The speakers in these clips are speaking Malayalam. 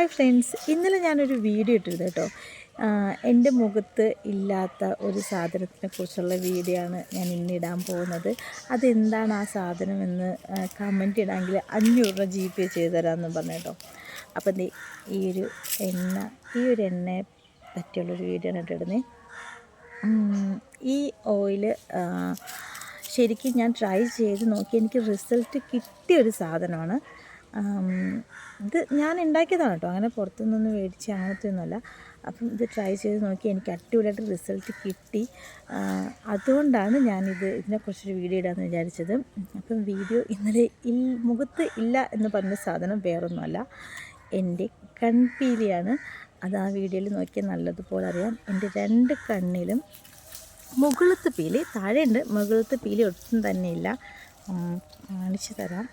ഹായ് ഫ്രണ്ട്സ് ഇന്നലെ ഞാനൊരു വീഡിയോ ഇട്ടിരുന്നു കേട്ടോ. എന്റെ മുഖത്ത് ഇല്ലാത്ത ഒരു സാധനത്തിനെ കുറിച്ചുള്ള വീഡിയോ ആണ് ഞാൻ ഇന്നിടാൻ പോകുന്നത്. അതെന്താണ് ആ സാധനമെന്ന് കമന്റ് ഇടാമെങ്കിൽ അഞ്ഞൂറ് രൂപ ജി പേ ചെയ്ത് തരാമെന്ന് പറഞ്ഞു കേട്ടോ. അപ്പം ഈ ഒരു എണ്ണ ഈ ഒരു എണ്ണയെ പറ്റിയുള്ളൊരു വീഡിയോ ആണ് ഇട്ടിടുന്നത് ഈ ഓയിൽ ശരിക്കും ഞാൻ ട്രൈ ചെയ്ത് നോക്കി. എനിക്ക് റിസൾട്ട് കിട്ടിയ ഒരു സാധനമാണ്. ഇത് ഞാൻ ഉണ്ടാക്കിയതാണ് കേട്ടോ. അങ്ങനെ പുറത്തുനിന്ന് മേടിച്ച് അങ്ങനത്തെ ഒന്നുമല്ല അപ്പം ഇത് ട്രൈ ചെയ്ത് നോക്കി എനിക്ക് അടിപൊളിയായിട്ട് റിസൾട്ട് കിട്ടി. അതുകൊണ്ടാണ് ഞാനിത് ഇതിനെക്കുറിച്ചൊരു വീഡിയോ ഇടാമെന്ന് വിചാരിച്ചത്. അപ്പം വീഡിയോ ഇന്നലെ ഇൽ മുഖത്ത് ഇല്ല എന്ന് പറഞ്ഞ സാധനം വേറൊന്നുമല്ല. എന്റെ കൺപീലിയാണ്. അത് ആ വീഡിയോയിൽ നോക്കിയാൽ നല്ലതുപോലെ അറിയാം. എന്റെ രണ്ട് കണ്ണിലും മുകളത്ത് പീലി താഴെയുണ്ട്. മുകളത്ത് പീലി ഒട്ടും തന്നെ ഇല്ല. കാണിച്ചു തരാം.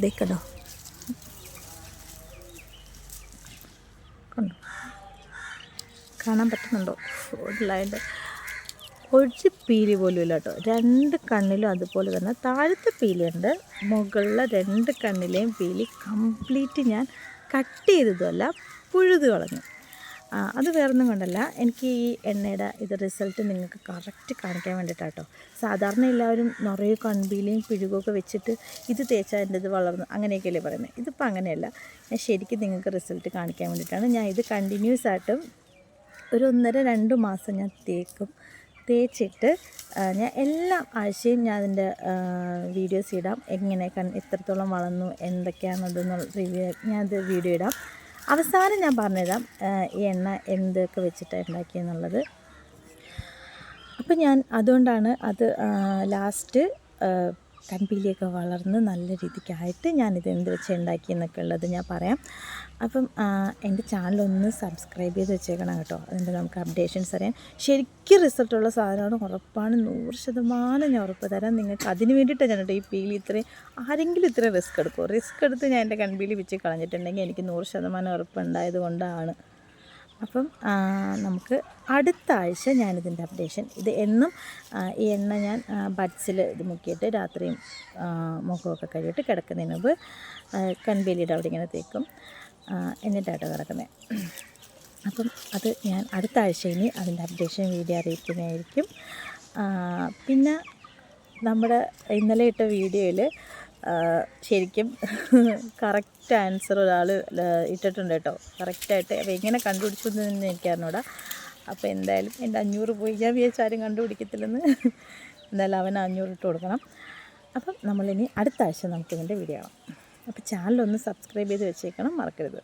കണ്ടോ കണ്ടോ? കാണാൻ പറ്റുന്നുണ്ടോ? ഫോണിലായിട്ട് ഒരു പീലി പോലും ഇല്ല കേട്ടോ. രണ്ട് കണ്ണിലും അതുപോലെ തന്നെ താഴത്തെ പീലിയുണ്ട്. മുകളിലെ രണ്ട് കണ്ണിലെയും പീലി കംപ്ലീറ്റ് ഞാൻ കട്ട് ചെയ്തതുമല്ല പുഴുത് കളഞ്ഞു. അത് വേറൊന്നും കൊണ്ടല്ല. എനിക്ക് ഈ എണ്ണയുടെ ഇത് റിസൾട്ട് നിങ്ങൾക്ക് കറക്റ്റ് കാണിക്കാൻ വേണ്ടിയിട്ടാട്ടോ സാധാരണ എല്ലാവരും നിറയെ കൺപീലിയും പിഴുകൊക്കെ വെച്ചിട്ട് ഇത് തേച്ചാൽ എന്റെ ഇത് വളർന്നു അങ്ങനെയൊക്കെയല്ലേ പറയുന്നത്. ഇതിപ്പോൾ അങ്ങനെയല്ല. ഞാൻ ശരിക്കും നിങ്ങൾക്ക് റിസൾട്ട് കാണിക്കാൻ വേണ്ടിയിട്ടാണ്. ഞാൻ ഇത് കണ്ടിന്യൂസ് ആയിട്ടും ഒരു ഒന്നര രണ്ട് മാസം ഞാൻ തേക്കും. തേച്ചിട്ട് ഞാൻ എല്ലാ ആഴ്ചയും ഞാൻ അതിന്റെ വീഡിയോസ് ഇടാം. എങ്ങനെ കൺ എത്രത്തോളം വളർന്നു എന്തൊക്കെയാണതെന്നുള്ള റിവ്യൂ ഞാനത് വീഡിയോ ഇടാം. അവസാനം ഞാൻ പറഞ്ഞുതരാം ഈ എണ്ണ എന്തൊക്കെ വെച്ചിട്ടാണ് ഉണ്ടാക്കിയെന്നുള്ളത് അപ്പം ഞാൻ അതുകൊണ്ടാണ് അത് ലാസ്റ്റ് കൺപീലിയൊക്കെ വളർന്ന് നല്ല രീതിക്കായിട്ട് ഞാനിത് എന്ത് വെച്ച് ഉണ്ടാക്കിയെന്നൊക്കെ ഉള്ളത് ഞാൻ പറയാം. അപ്പം എന്റെ ചാനലൊന്ന് സബ്സ്ക്രൈബ് ചെയ്ത് വെച്ചേക്കണം കേട്ടോ. അതിന്റെ നമുക്ക് അപ്ഡേഷൻസ് അറിയാൻ. ശരിക്കും റിസൾട്ടുള്ള സാധനമാണ് ഉറപ്പാണ്. നൂറ് ശതമാനം ഞാൻ ഉറപ്പ് തരാം. നിങ്ങൾക്ക് അതിന് വേണ്ടിയിട്ടാണ് ഞാൻ ഈ പീലി ഇത്രയും ആരെങ്കിലും ഇത്രയും റിസ്ക് എടുക്കുമോ റിസ്ക് എടുത്ത് ഞാൻ എന്റെ കൺപീലി വെച്ച് കളഞ്ഞിട്ടുണ്ടെങ്കിൽ എനിക്ക് നൂറ് ശതമാനം ഉറപ്പുണ്ടായത് കൊണ്ടാണ്. അപ്പം നമുക്ക് അടുത്ത ആഴ്ച ഞാനിതിന്റെ അപ്ഡേഷൻ ഇത് എന്നും ഈ എണ്ണ ഞാൻ ബഡ്സിൽ ഇത് മുക്കിയിട്ട് രാത്രിയും മുഖമൊക്കെ കഴിയിട്ട് കിടക്കുന്നതിന് മുമ്പ് കൺബേലിയുടെ അവിടെ ഇങ്ങനെ തേക്കും. എന്നിട്ടാട്ടോ കിടക്കുന്നത് അപ്പം അത് ഞാൻ അടുത്ത ആഴ്ച ഇനി അതിന്റെ അപ്ഡേഷൻ വീഡിയോ അറിയിക്കുന്നതായിരിക്കും. പിന്നെ നമ്മുടെ ഇന്നലെ ഇട്ട വീഡിയോയിൽ ശരിക്കും കറക്റ്റ് ആൻസർ ഒരാൾ ഇട്ടിട്ടുണ്ട് കേട്ടോ. കറക്റ്റായിട്ട് അപ്പോൾ എങ്ങനെ കണ്ടുപിടിച്ചു എന്ന് എനിക്കറിഞ്ഞൂടാ അപ്പോൾ എന്തായാലും എന്റെ അഞ്ഞൂറ് പോയി. ഞാൻ വിചാരിച്ച ആരും കണ്ടുപിടിക്കത്തില്ലെന്ന്. എന്തായാലും അവൻ അഞ്ഞൂറ് ഇട്ട് കൊടുക്കണം. അപ്പം നമ്മളിനി അടുത്ത ആഴ്ച നമുക്കിതിന്റെ വീഡിയോ ആവാം. അപ്പോൾ ചാനലൊന്ന് സബ്സ്ക്രൈബ് ചെയ്ത് വെച്ചേക്കണം. മറക്കരുത്.